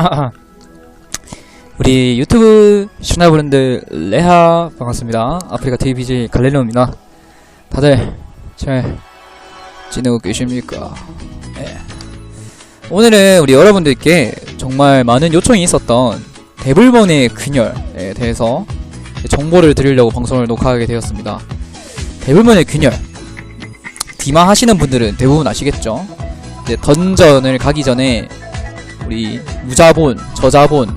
우리 유튜브 시청자분들 레하 반갑습니다. 아프리카 TVG 갈레노입니다. 다들 잘 지내고 계십니까? 예. 오늘은 우리 여러분들께 정말 많은 요청이 있었던 대불번의 균열에 대해서 정보를 드리려고 방송을 녹화하게 되었습니다. 대불번의 균열 디마 하시는 분들은 대부분 아시겠죠? 이제 던전을 가기 전에 우리 무자본, 저자본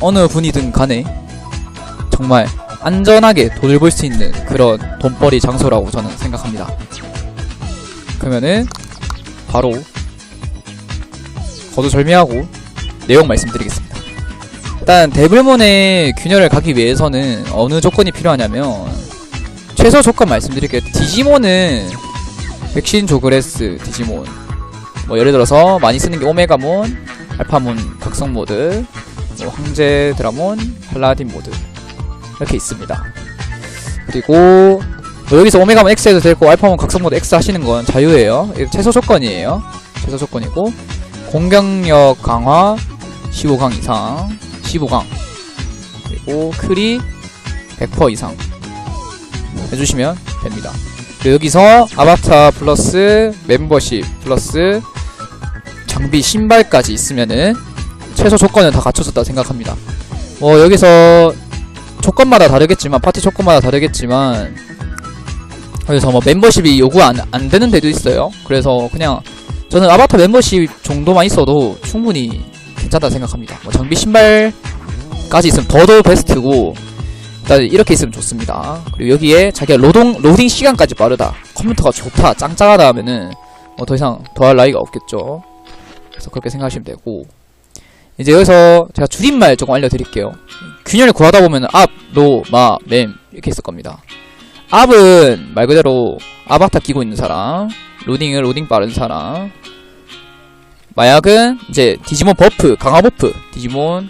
어느 분이든 간에 정말 안전하게 돈을 벌 수 있는 그런 돈벌이 장소라고 저는 생각합니다. 그러면은 바로 거두절미하고 내용 말씀드리겠습니다. 일단 대불문의 균열을 가기 위해서는 어느 조건이 필요하냐면 최소 조건 말씀드릴게요. 디지몬은 백신 조그레스 디지몬 뭐 예를 들어서 많이 쓰는 게 오메가몬, 알파몬 각성 모드, 뭐 황제 드라몬, 팔라딘 모드 이렇게 있습니다. 그리고 뭐 여기서 오메가몬 X 해도 되고 알파몬 각성 모드 X 하시는 건 자유예요. 최소 조건이에요. 최소 조건이고 공격력 강화 15강 이상, 15강 그리고 크리 100% 이상 해주시면 됩니다. 여기서 아바타 플러스 멤버십 플러스 장비 신발까지 있으면은 최소 조건은 다 갖춰졌다 생각합니다. 뭐 여기서 조건마다 다르겠지만 파티 조건마다 다르겠지만 그래서 뭐 멤버십이 요구 안, 안 되는 데도 있어요. 그래서 그냥 저는 아바타 멤버십 정도만 있어도 충분히 괜찮다 생각합니다. 뭐 장비 신발까지 있으면 더더 베스트고 일단 이렇게 있으면 좋습니다. 그리고 여기에 자기가 로동 로딩 시간까지 빠르다. 컴퓨터가 좋다. 짱짱하다 하면은 뭐 더 이상 더할 나위가 없겠죠. 그래서 그렇게 생각하시면 되고 이제 여기서 제가 줄임말 조금 알려드릴게요. 균열을 구하다 보면은 앞, 노, 마, 맴 이렇게 있을 겁니다. 앞은 말 그대로 아바타 끼고 있는 사람, 로딩을 로딩 빠른 사람, 마약은 이제 디지몬 버프, 강화 버프, 디지몬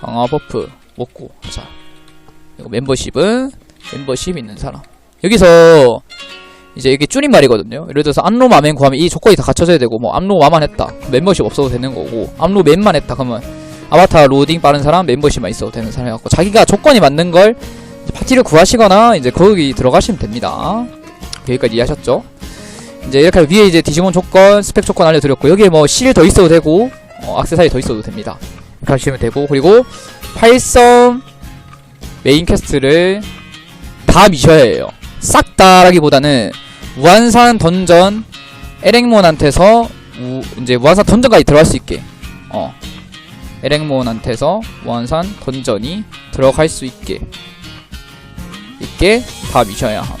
강화 버프 먹고 자 멤버십은 멤버십 있는 사람. 여기서 이제 이게 줄임말이거든요. 예를 들어서 암로 마맨 구하면 이 조건이 다 갖춰져야 되고 뭐 암로 마만 했다. 멤버십 없어도 되는 거고 암로 맨만 했다. 그러면 아바타 로딩 빠른 사람 멤버십만 있어도 되는 사람이 갖고 자기가 조건이 맞는 걸 파티를 구하시거나 이제 거기 들어가시면 됩니다. 여기까지 이해하셨죠? 이제 이렇게 위에 이제 디지몬 조건, 스펙 조건 알려드렸고 여기에 뭐 실 더 있어도 되고 어, 악세사리 더 있어도 됩니다. 이렇게 하시면 되고 그리고 팔섬 메인 퀘스트를 다 미셔야 해요. 싹 다라기보다는 무한산 던전 에렉몬한테서 우, 이제 무한산 던전까지 들어갈 수 있게 어 에렉몬한테서 무한산 던전이 들어갈 수 있게 있게 다 미셔야 함.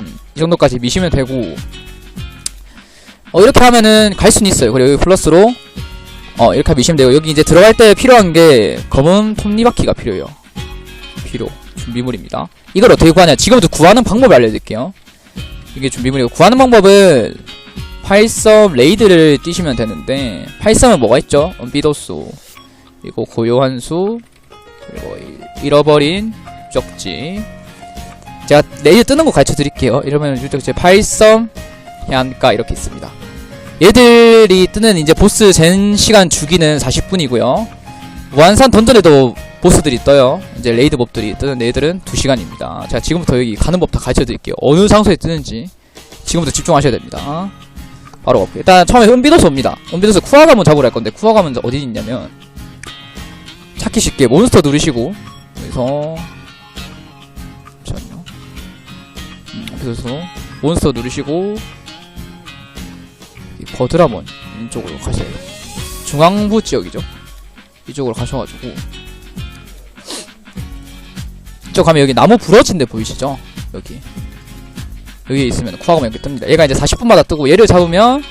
음, 이 정도까지 미시면 되고 어 이렇게 하면은 갈 수는 있어요. 그리고 여기 플러스로 어 이렇게 미시면 되고 여기 이제 들어갈 때 필요한 게 검은 톱니바퀴가 필요해요. 필요 준비물입니다. 이걸 어떻게 구하냐? 지금부터 구하는 방법을 알려드릴게요. 이게 준비물이고 구하는 방법은 팔섬 레이드를 뛰시면 되는데 팔섬은 뭐가 있죠? 비도수 그리고 고요한 수 그리고 이- 잃어버린 쪽지 제가 레이드 뜨는 거 가르쳐 드릴게요. 이러면 유적지 팔섬 해안가 이렇게 있습니다. 얘들이 뜨는 이제 보스 젠 시간 주기는 40분이고요. 무한산 던전에도 보스들이 떠요. 이제 레이드 몹들이 뜨는 애들은 2시간입니다. 제가 지금부터 여기 가는 법 다 가르쳐 드릴게요. 어느 장소에 뜨는지 지금부터 집중하셔야 됩니다. 바로 갈게요. 일단 처음에 은비도스 옵니다. 은비도스 쿠아가몬 잡으러 할 건데 쿠아가몬 어디 있냐면 찾기 쉽게 몬스터 누르시고 여기서 잠시만요. 음, 그래서 몬스터 누르시고 이 버드라몬 이쪽으로 가셔야 돼요. 중앙부 지역이죠. 이쪽으로 가셔가지고 이쪽 가면 여기 나무 부러진 데 보이시죠? 여기 여기 있으면 쿠아가면 이렇게 뜹니다. 얘가 이제 40분마다 뜨고 얘를 잡으면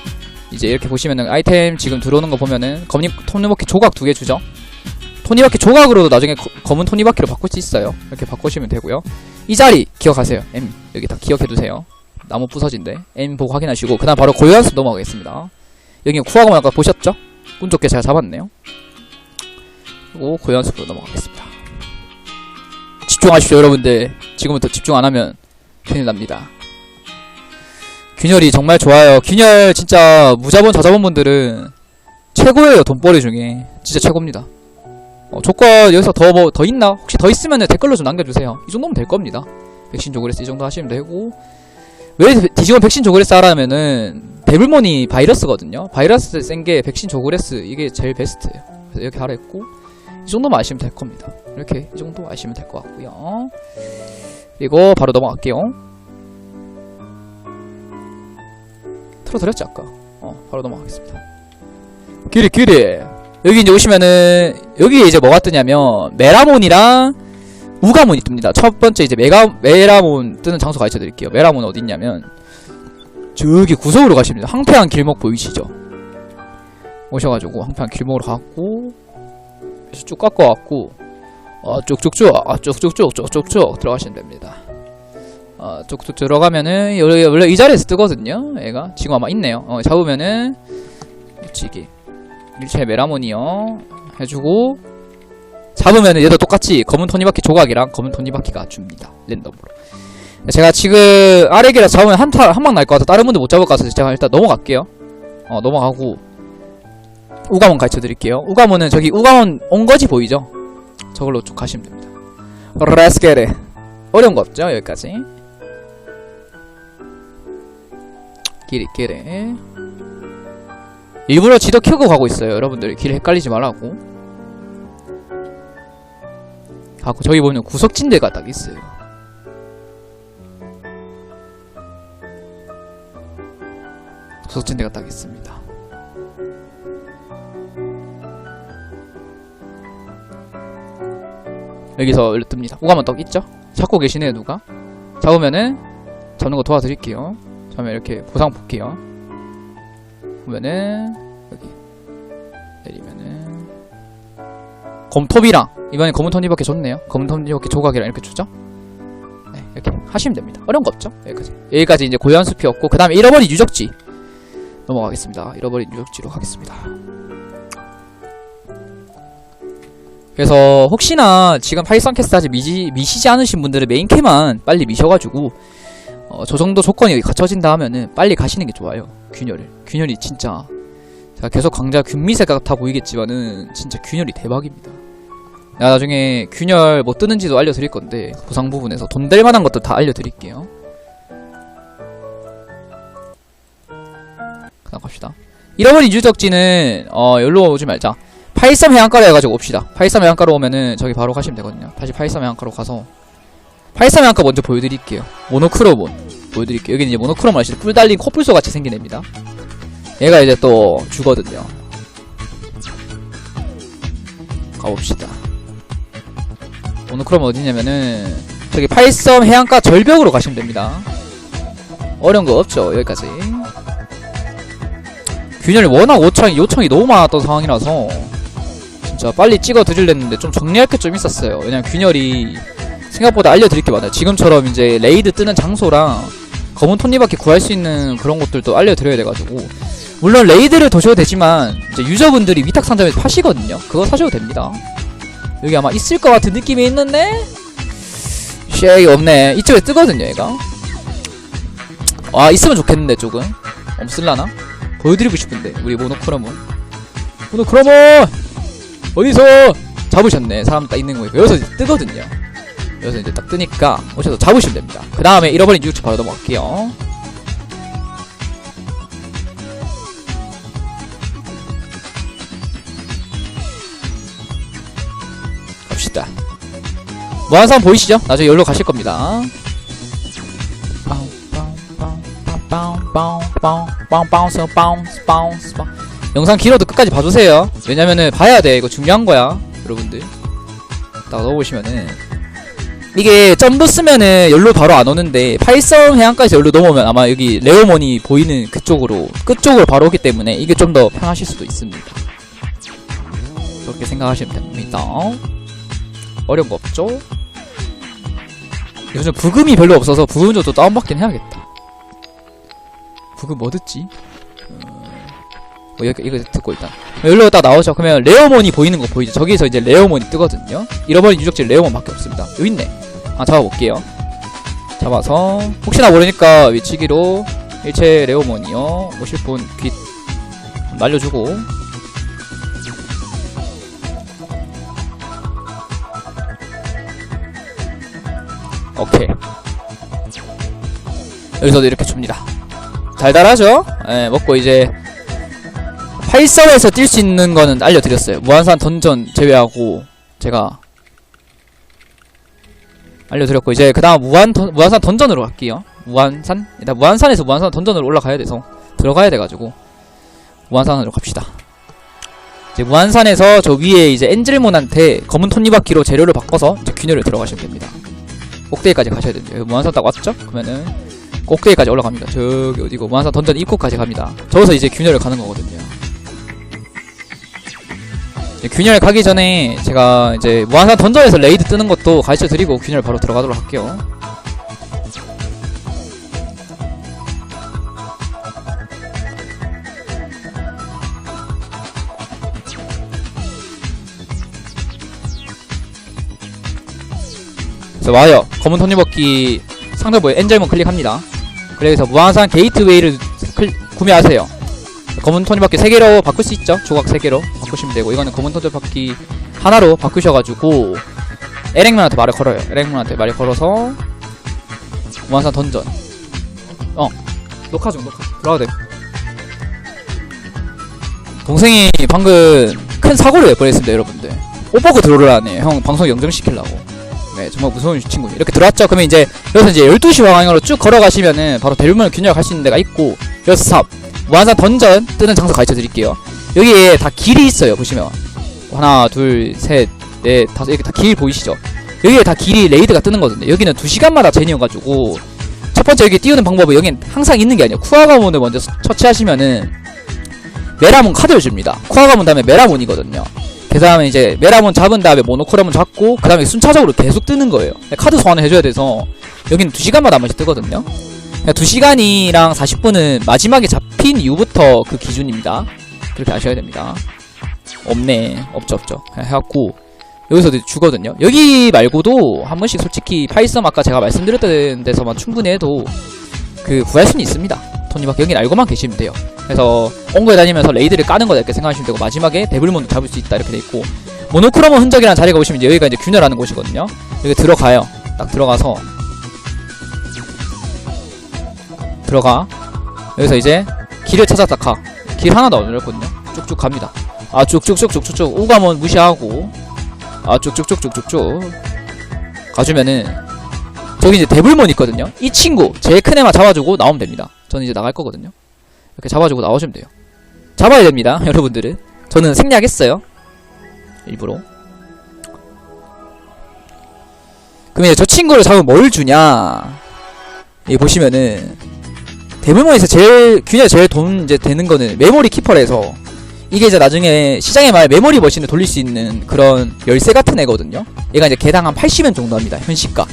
이제 이렇게 보시면은 아이템 지금 들어오는 거 보면은 검니 톱니바퀴 조각 두 개 주죠. 토니바퀴 조각으로도 나중에 거- 검은 토니바퀴로 바꿀 수 있어요. 이렇게 바꾸시면 되고요. 이 자리 기억하세요. M 여기 다 기억해 두세요. 나무 부서진데 M 보고 확인하시고 그다음 바로 고요한 숲 넘어가겠습니다. 여기 쿠아가몬 아까 보셨죠? 운 좋게 제가 잡았네요. 그리고 고요한 숲으로 넘어가겠습니다. 집중하십시오, 여러분들. 지금부터 집중 안 하면 큰일 납니다. 균열이 정말 좋아요. 균열 진짜 무자본 저자본 분들은 최고예요 돈벌이 중에 진짜 최고입니다 어, 조건 여기서 더 뭐 더 있나? 혹시 더 있으면 댓글로 좀 남겨주세요 이 정도면 될 겁니다 백신 조그레스 이 정도 하시면 되고 왜 디지몬 백신 조그레스 하라면은 데블몬이 바이러스거든요 바이러스 센 게 백신 조그레스 이게 제일 베스트예요 그래서 이렇게 하라 했고 이 정도만 아시면 될 겁니다. 이렇게 이 정도 아시면 될 것 같고요. 그리고 바로 넘어갈게요. 틀어드렸지 아까? 어 바로 넘어가겠습니다. 길이 길이 여기 이제 오시면은 여기 이제 뭐가 뜨냐면 메라몬이랑 우가몬이 뜹니다. 첫 번째 이제 메가 메라몬 뜨는 장소 가르쳐 드릴게요. 메라몬 어디 있냐면 저기 구석으로 가십니다. 황폐한 길목 보이시죠? 오셔가지고 황폐한 길목으로 가고 그래서 쭉 깎아왔고 어 쭉쭉쭉 아 쭉쭉쭉 쭉쭉쭉 들어가시면 됩니다. 어 쭉쭉 들어가면은 원래, 이 자리에서 뜨거든요. 얘가. 지금 아마 있네요. 어 잡으면은 미치기. 일체 메라몬이요 해주고 잡으면은 얘도 똑같이 검은 토니바퀴 조각이랑 검은 토니바퀴가 줍니다. 랜덤으로. 제가 지금 아래기라 잡으면 한타 한방 날 것 같아 다른 분들 못 잡을 것 같아서 제가 일단 넘어갈게요. 어 넘어가고 우가몬 가르쳐 드릴게요. 우가몬은 저기 우가몬 온거지 보이죠? 저걸로 쭉 가시면 됩니다. it 어려운 거 없죠? 여기까지. 길이 길이. 일부러 지도 켜고 가고 있어요. 여러분들 길 헷갈리지 말라고. 가고 저기 보면 구석진대가 딱 있어요. 구석진대가 딱 있습니다 여기서 뜹니다. 오가만 떡 있죠? 찾고 계시네요 누가? 잡으면은 잡는 거 도와드릴게요. 처음에 이렇게 보상 볼게요. 보면은 여기 내리면은 검톱이랑 이번에 검은 톱니바퀴 줬네요. 검은 톱니바퀴 조각이랑 이렇게 주죠? 네 이렇게 하시면 됩니다. 어려운 거 없죠? 여기까지. 여기까지 이제 고요한 숲이었고 그 다음에 잃어버린 유적지 넘어가겠습니다. 잃어버린 유적지로 가겠습니다 그래서 혹시나 지금 파이썬 캐스트 아직 미지, 미시지 않으신 분들은 메인캐만 빨리 미셔가지고 어, 저 정도 조건이 갖춰진다 하면은 빨리 가시는 게 좋아요. 균열을. 균열이 진짜. 제가 계속 강자 균미세 같아 보이겠지만은 진짜 균열이 대박입니다. 내가 나중에 균열 뭐 뜨는지도 알려드릴 건데 보상 부분에서 돈 될 만한 것도 다 알려드릴게요. 그다음 갑시다. 잃어버린 유적지는 어 여기로 오지 말자 파이썸 해안가로 해가지고 옵시다. 파이썸 해안가로 오면은 저기 바로 가시면 되거든요. 다시 파이썸 해안가로 가서 파이썸 해안가 먼저 보여드릴게요. 모노크로몬 보여드릴게요. 여기는 이제 모노크로몬 아시죠? 뿔 달린 코뿔소 같이 생긴 애입니다. 얘가 이제 또 주거든요. 가봅시다. 모노크로몬 어디냐면은 저기 파이썸 해안가 절벽으로 가시면 됩니다. 어려운 거 없죠? 여기까지. 균열이 워낙 요청이, 요청이 너무 많았던 상황이라서 진짜 빨리 찍어 드릴랬는데 좀 정리할 게 좀 있었어요. 왜냐면 균열이 생각보다 알려드릴 게 많아요. 지금처럼 이제 레이드 뜨는 장소랑 검은 톱니바퀴 구할 수 있는 그런 것들도 알려드려야 돼가지고. 물론 레이드를 도셔도 되지만 이제 유저분들이 위탁 상점에서 파시거든요. 그거 사셔도 됩니다. 여기 아마 있을 것 같은 느낌이 있는데 쉐이 없네. 이쪽에 뜨거든요 얘가. 아 있으면 좋겠는데 조금. 없을라나? 보여드리고 싶은데 우리 모노크로몬. 모노크로몬 어디서 잡으셨네. 사람 딱 있는 거예요 여기서 뜨거든요. 여기서 이제 딱 뜨니까 오셔서 잡으시면 됩니다. 그 다음에 잃어버린 유육체 바로 넘어갈게요. 갑시다. 뭐 무한상 보이시죠? 나중에 열로 가실 겁니다. 영상 길어도 끝까지 봐주세요. 왜냐면은 봐야 돼. 이거 중요한 거야 여러분들. 딱 넣어보시면은. 이게 점프 쓰면은 열로 바로 안 오는데 파이썸 해안가에서 열로 넘어오면 아마 여기 레오몬이 보이는 그쪽으로 끝쪽으로 바로 오기 때문에 이게 좀 더 편하실 수도 있습니다. 그렇게 생각하시면 됩니다. 어려운 거 없죠? 요즘 부금이 별로 없어서 부금 좀또 다운받긴 해야겠다. 부금 뭐 듣지? 뭐 여기 이거 듣고 일단. 여기로 딱 나오죠. 그러면 레어몬이 보이는 거 보이죠? 저기서 이제 레어몬이 뜨거든요. 잃어버린 유적지 레어몬 밖에 없습니다. 여기 있네. 아 잡아볼게요. 잡아서. 혹시나 모르니까 위치기로 일체 레어몬이요. 오실 분귀 날려주고. 오케이. 여기서도 이렇게 줍니다. 달달하죠? 예, 먹고 이제 활성에서 뛸 수 있는 거는 알려드렸어요. 무한산 던전 제외하고 제가 알려드렸고 이제 그 다음 무한 던, 무한산 던전으로 갈게요. 무한산? 일단 무한산에서 무한산 던전으로 올라가야 돼서 들어가야 돼가지고 무한산으로 갑시다. 이제 무한산에서 저 위에 이제 엔젤몬한테 검은 톱니바퀴로 재료를 바꿔서 이제 균열을 들어가시면 됩니다. 꼭대기까지 가셔야 됩니다. 무한산 딱 왔죠? 그러면은 꼭대기까지 올라갑니다. 저기 어디고 무한산 던전 입구까지 갑니다. 저기서 이제 균열을 가는 거거든요. 이제 균열 가기 전에 제가 이제 무한산 던전에서 레이드 뜨는 것도 가르쳐 드리고 균열 바로 들어가도록 할게요. 그래서 와요. 검은 톱니바퀴 상대부에 엔젤몬 클릭합니다. 그래서 무한산 게이트웨이를 클- 구매하세요. 검은 톱니바퀴 3개로 바꿀 수 있죠. 조각 3개로 바꾸시면 되고 이거는 검은 톱니바퀴 하나로 바꾸셔가지고 에렉맨한테 말을 걸어요. 에렉맨한테 말을 걸어서 무한산 던전. 어 녹화 중 녹화 들어가도 돼. 동생이 방금 큰 사고를 내버렸습니다, 여러분들. 오버그 들어오라네. 형 방송 영정시키려고. 네, 정말 무서운 친구. 이렇게 들어왔죠? 그러면 이제, 여기서 이제 12시 방향으로 쭉 걸어가시면은 바로 대류문을 균열 갈수 있는 데가 있고, 여기서 삽, 무한산 던전 뜨는 장소 가르쳐 드릴게요. 여기에 다 길이 있어요, 보시면. 하나, 둘, 셋, 넷, 다섯, 이렇게 다 길 보이시죠? 여기에 다 길이 레이드가 뜨는 거거든요. 여기는 2시간마다 제니여가지고, 첫 번째 여기 띄우는 방법은 여긴 항상 있는 게 아니에요. 쿠아가몬을 먼저 처치하시면은, 메라몬 카드를 줍니다. 쿠아가몬 다음에 메라몬이거든요. 그 다음에 이제 메라몬 잡은 다음에 모노크라몬 잡고 그 다음에 순차적으로 계속 뜨는 거예요. 카드 소환을 해줘야 돼서 여기는 2시간마다 한 번씩 뜨거든요. 2시간이랑 40분은 마지막에 잡힌 이후부터 그 기준입니다. 그렇게 아셔야 됩니다. 없네. 없죠, 없죠. 해갖고 여기서 주거든요. 여기 말고도 한 번씩 솔직히 파이썸 아까 제가 말씀드렸던 데서만 충분히 해도 그 구할 수는 있습니다. 톱니바퀴 여긴 알고만 계시면 돼요. 그래서 온거에 다니면서 레이드를 까는 거다 이렇게 생각하시면 되고 마지막에 데블몬도 잡을 수 있다 이렇게 돼 있고 모노크로모 흔적이라는 자리가 오시면 이제 여기가 이제 균열하는 곳이거든요. 여기 들어가요. 딱 들어가서 들어가 여기서 이제 길을 찾았다 가. 길 하나도 안 열렸거든요. 쭉쭉 갑니다. 아 쭉쭉쭉쭉쭉쭉 우가몬 무시하고 아 쭉쭉쭉쭉쭉쭉 가주면은 저기 이제 데블몬 있거든요. 이 친구 제일 큰 애만 잡아주고 나오면 됩니다. 저는 이제 나갈 거거든요. 이렇게 잡아주고 나오시면 돼요. 잡아야 됩니다, 여러분들은. 저는 생략했어요. 일부러. 그럼 이제 저 친구를 잡으면 뭘 주냐? 여기 보시면은 데블몬에서 제일 균열 제일 돈 이제 되는 거는 메모리 키퍼라서 이게 이제 나중에 시장에 말 메모리 머신을 돌릴 수 있는 그런 열쇠 같은 애거든요. 얘가 이제 개당 한 80엔 정도 합니다. 현 시가.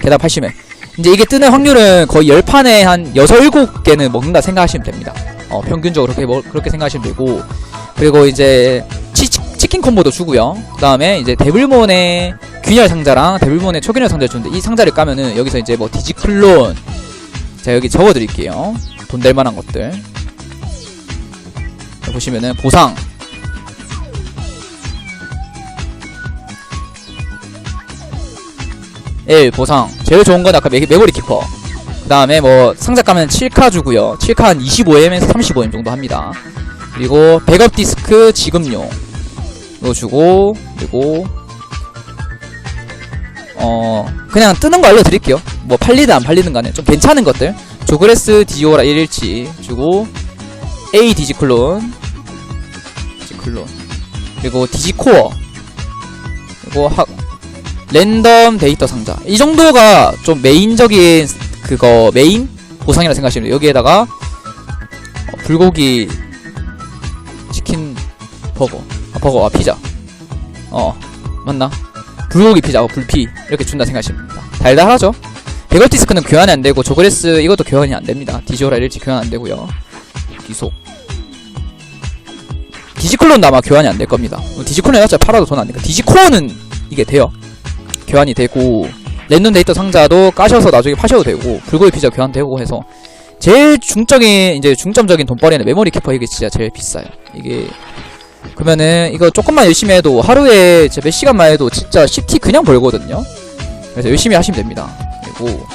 개당 80엔. 이제 이게 뜨는 확률은 거의 10판에 한 6, 7개는 먹는다 생각하시면 됩니다. 어, 평균적으로 그렇게, 먹- 그렇게 생각하시면 되고. 그리고 이제 치, 치킨 콤보도 주고요. 그 다음에 이제 데블몬의 균열 상자랑 데블몬의 초균열 상자를 주는데 이 상자를 까면은 여기서 이제 뭐 디지클론. 자, 여기 적어드릴게요. 돈 될 만한 것들. 보시면은 보상. 예, 보상. 제일 좋은 건 아까 메, 메모리 키퍼. 그 다음에 뭐, 상자 까면 7카 주고요. 7카 한 25M에서 35M 정도 합니다. 그리고, 백업 디스크 지급용. 이거 주고, 그리고, 어, 그냥 뜨는 거 알려드릴게요. 뭐, 팔리든 안 팔리든 간에 좀 괜찮은 것들. 조그레스 디오라 1일치 주고, A 디지클론. 디지클론. 그리고 디지코어. 그리고 학, 랜덤 데이터 상자 이 정도가 좀 메인적인 그거 메인 보상이라 생각하시면 돼요 여기에다가 어, 불고기 치킨 버거 아 버거 아 피자 어 맞나 불고기 피자 어, 불피 이렇게 준다 생각하시면 됩니다 달달하죠 백업 디스크는 교환이 안 되고 조그레스 이것도 교환이 안 됩니다 디지오라 일치 교환 안 되고요 기속 디지클론도 아마 교환이 안 될 겁니다 디지클론 해봤자 팔아도 돈 안 되니까 디지코어는 이게 돼요 교환이 되고 랜덤 데이터 상자도 까셔서 나중에 파셔도 되고 불고기 피자 교환되고 해서 제일 중적인 이제 중점적인 돈벌이는 메모리 키퍼 이게 진짜 제일 비싸요. 이게 그러면은 이거 조금만 열심히 해도 하루에 몇 시간만 해도 진짜 CT 그냥 벌거든요. 그래서 열심히 하시면 됩니다. 그리고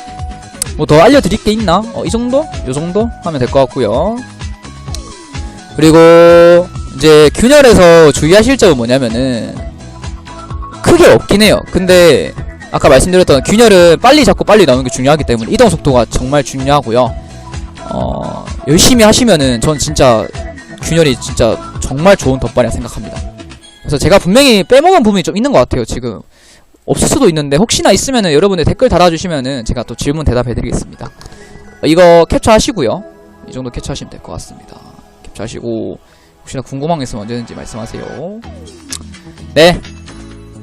뭐 더 알려드릴 게 있나? 어, 이 정도? 요 정도 하면 될 것 같고요. 그리고 이제 균열에서 주의하실 점은 뭐냐면은 크게 없긴 해요. 근데 아까 말씀드렸던 균열은 빨리 잡고 빨리 나오는 게 중요하기 때문에 이동 속도가 정말 중요하고요. 어, 열심히 하시면은 전 진짜 균열이 진짜 정말 좋은 덧발이라 생각합니다. 그래서 제가 분명히 빼먹은 부분이 좀 있는 것 같아요. 지금 없을 수도 있는데 혹시나 있으면은 여러분들 댓글 달아주시면은 제가 또 질문 대답해드리겠습니다. 어, 이거 캡처하시고요. 이 정도 캡처하시면 될 것 같습니다. 캡처하시고 혹시나 궁금한 게 있으면 언제든지 말씀하세요. 네.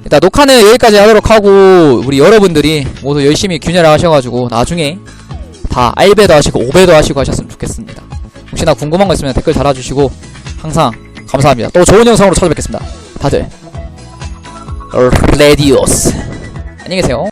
일단 녹화는 여기까지 하도록 하고 우리 여러분들이 모두 열심히 균열을 하셔가지고 나중에 다 알배도 하시고 오배도 하시고 하셨으면 좋겠습니다. 혹시나 궁금한 거 있으면 댓글 달아주시고 항상 감사합니다. 또 좋은 영상으로 찾아뵙겠습니다. 다들 레디오스 안녕히 계세요.